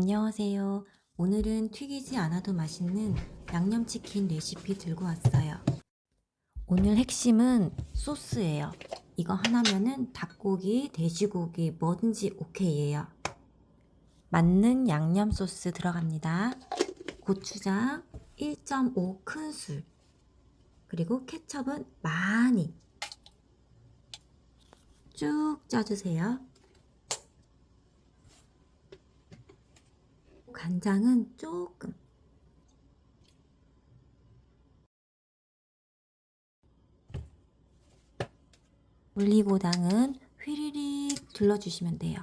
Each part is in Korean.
안녕하세요. 오늘은 튀기지 않아도 맛있는 양념치킨 레시피 들고 왔어요. 오늘 핵심은 소스예요. 이거 하나면은 닭고기, 돼지고기 뭐든지 오케이예요. 맞는 양념 소스 들어갑니다. 고추장 1.5 큰술. 그리고 케첩은 많이 쭉 짜주세요. 간장은 조금. 올리고당은 휘리릭 둘러주시면 돼요.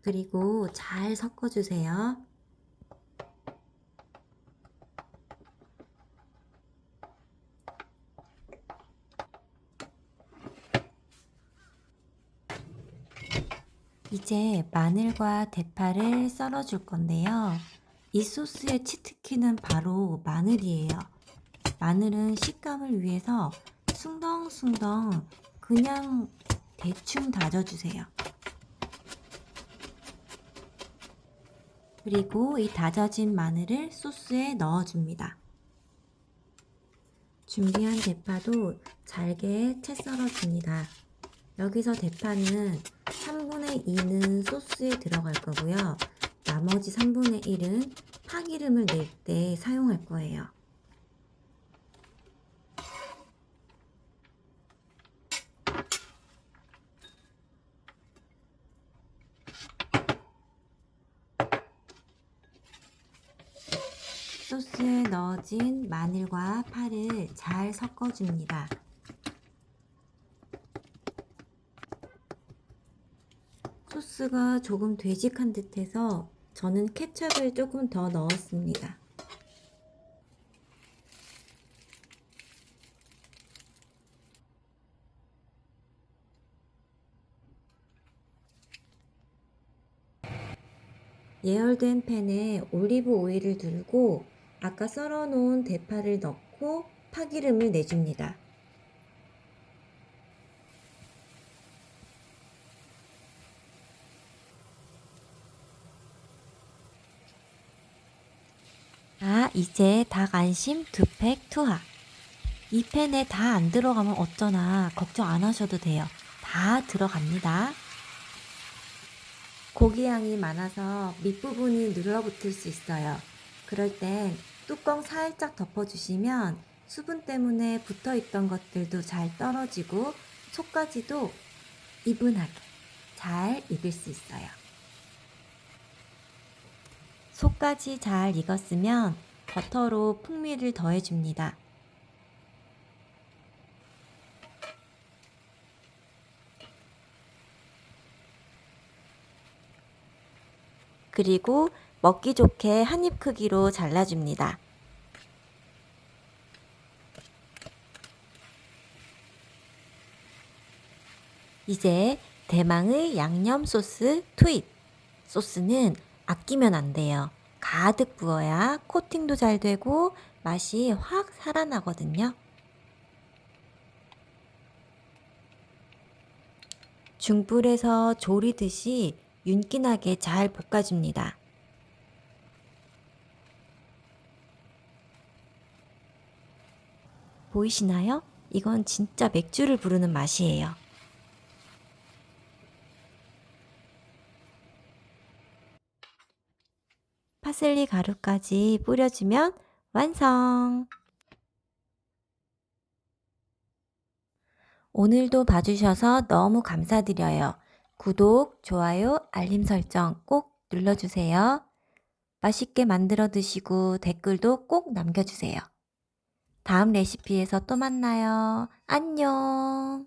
그리고 잘 섞어주세요. 이제 마늘과 대파를 썰어 줄 건데요. 이 소스의 치트키는 바로 마늘이에요. 마늘은 식감을 위해서 숭덩숭덩 그냥 대충 다져주세요. 그리고 이 다져진 마늘을 소스에 넣어줍니다. 준비한 대파도 잘게 채 썰어줍니다. 여기서 대파는 3분의 2는 소스에 들어갈 거고요. 나머지 3분의 1은 파기름을 낼 때 사용할 거예요. 소스에 넣어진 마늘과 파를 잘 섞어줍니다. 소스가 조금 되직한 듯해서 저는 케첩을 조금 더 넣었습니다. 예열된 팬에 올리브 오일을 두르고 아까 썰어 놓은 대파를 넣고 파기름을 내줍니다. 아, 이제 닭 안심 두팩 투하. 이 팬에 다 안 들어가면 어쩌나 걱정 안 하셔도 돼요. 다 들어갑니다. 고기 양이 많아서 밑부분이 눌러붙을 수 있어요. 그럴 땐 뚜껑 살짝 덮어주시면 수분 때문에 붙어 있던 것들도 잘 떨어지고 속까지도 이분하게 잘 익을 수 있어요. 속까지 잘 익었으면 버터로 풍미를 더해줍니다. 그리고 먹기 좋게 한 입 크기로 잘라줍니다. 이제 대망의 양념 소스 투입. 소스는 아끼면 안 돼요. 가득 부어야 코팅도 잘 되고 맛이 확 살아나거든요. 중불에서 조리듯이 윤기나게 잘 볶아줍니다. 보이시나요? 이건 진짜 맥주를 부르는 맛이에요. 파슬리 가루까지 뿌려주면 완성! 오늘도 봐주셔서 너무 감사드려요. 구독, 좋아요, 알림 설정 꼭 눌러주세요. 맛있게 만들어 드시고 댓글도 꼭 남겨주세요. 다음 레시피에서 또 만나요. 안녕!